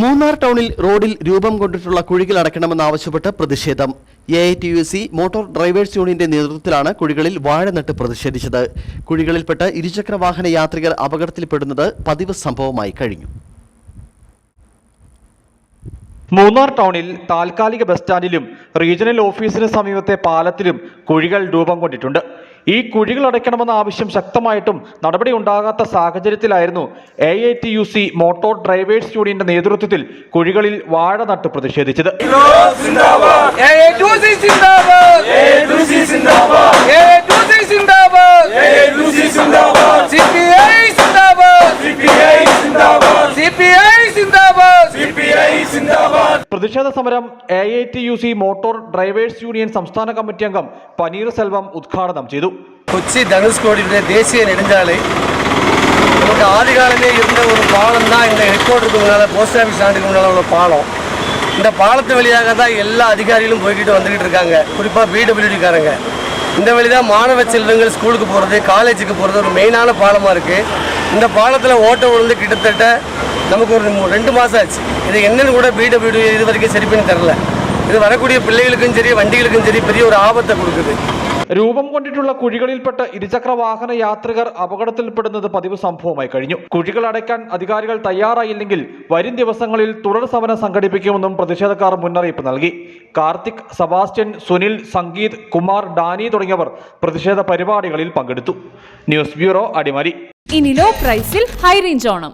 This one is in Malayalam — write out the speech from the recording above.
മൂന്നാർ ടൗണിൽ റോഡിൽ രൂപം കൊണ്ടിട്ടുള്ള കുഴികൾ അടയ്ക്കണമെന്നാവശ്യപ്പെട്ട് പ്രതിഷേധം. A I T U C motor drivers യൂണിയന്റെ നേതൃത്വത്തിലാണ് കുഴികളിൽ വാഴ നട്ട് പ്രതിഷേധിച്ചത്. കുഴികളിൽപ്പെട്ട് ഇരുചക്ര വാഹന യാത്രികർ അപകടത്തിൽപ്പെടുന്നത് പതിവ് സംഭവമായി കഴിഞ്ഞു. മൂന്നാർ ടൗണിൽ താൽക്കാലിക ബസ് സ്റ്റാൻഡിലും റീജിയണൽ ഓഫീസിന് സമീപത്തെ പാലത്തിലും കുഴികൾ രൂപം കൊണ്ടിട്ടുണ്ട്. ഈ കുഴികൾ അടയ്ക്കണമെന്ന ആവശ്യം ശക്തമായിട്ടും നടപടി ഉണ്ടാകാത്ത സാഹചര്യത്തിലായിരുന്നു A I T U C motor drivers യൂണിയന്റെ നേതൃത്വത്തിൽ കുഴികളിൽ വാഴ നട്ട് പ്രതിഷേധിച്ചത്. പ്രതിഷേധ സമരം A I T U C motor drivers union സംസ്ഥാന കമ്മിറ്റി അംഗം പനീർ സെൽവം ഉദ്ഘാടനം ചെയ്തു கொச்சி தனுஷ்கோடியுடைய தேசிய நெடுஞ்சாலை நமக்கு ஆதி காலமே இருந்த ஒரு பாலம் தான் இந்த ஹெட் குவார்ட்டருக்கு முன்னால் போஸ்ட் ஆஃபீஸ் ஸ்டாண்டுக்கு முன்னால் உள்ள பாலம் இந்த பாலத்து வழியாக தான் எல்லா அதிகாரிகளும் போய்கிட்டு வந்துக்கிட்டு இருக்காங்க குறிப்பாக பிடபிள்யூடிக்காரங்க இந்த வழி தான் மாணவ செல்வங்கள் ஸ்கூலுக்கு போகிறது காலேஜுக்கு போகிறது ஒரு மெயினான பாலமாக இருக்குது இந்த பாலத்தில் ஓட்ட விழுந்து கிட்டத்தட்ட நமக்கு ஒரு மூ- ரெண்டு மாதம் ஆச்சு இது என்னன்னு கூட பிடபிள்யூடி இது வரைக்கும் சரி பண்ணி தரல இது வரக்கூடிய பிள்ளைகளுக்கும் சரி வண்டிகளுக்கும் சரி பெரிய ஒரு ஆபத்தை கொடுக்குது രൂപം കൊണ്ടിട്ടുള്ള കുഴികളിൽപ്പെട്ട് ഇരുചക്ര വാഹന യാത്രികർ അപകടത്തിൽപ്പെടുന്നത് പതിവ് സംഭവമായി കഴിഞ്ഞു കുഴികൾ അടയ്ക്കാൻ അധികാരികൾ തയ്യാറായില്ലെങ്കിൽ വരും ദിവസങ്ങളിൽ തുടർ സമരം സംഘടിപ്പിക്കുമെന്നും പ്രതിഷേധക്കാർ മുന്നറിയിപ്പ് നൽകി കാർത്തിക് സബാസ്റ്റ്യൻ സുനിൽ സംഗീത് കുമാർ ഡാനി തുടങ്ങിയവർ പ്രതിഷേധ പരിപാടികളിൽ പങ്കെടുത്തു ന്യൂസ് ബ്യൂറോ അടിമാലി ഇനി ലോ പ്രൈസിൽ ഹൈ റേഞ്ച് ഓണം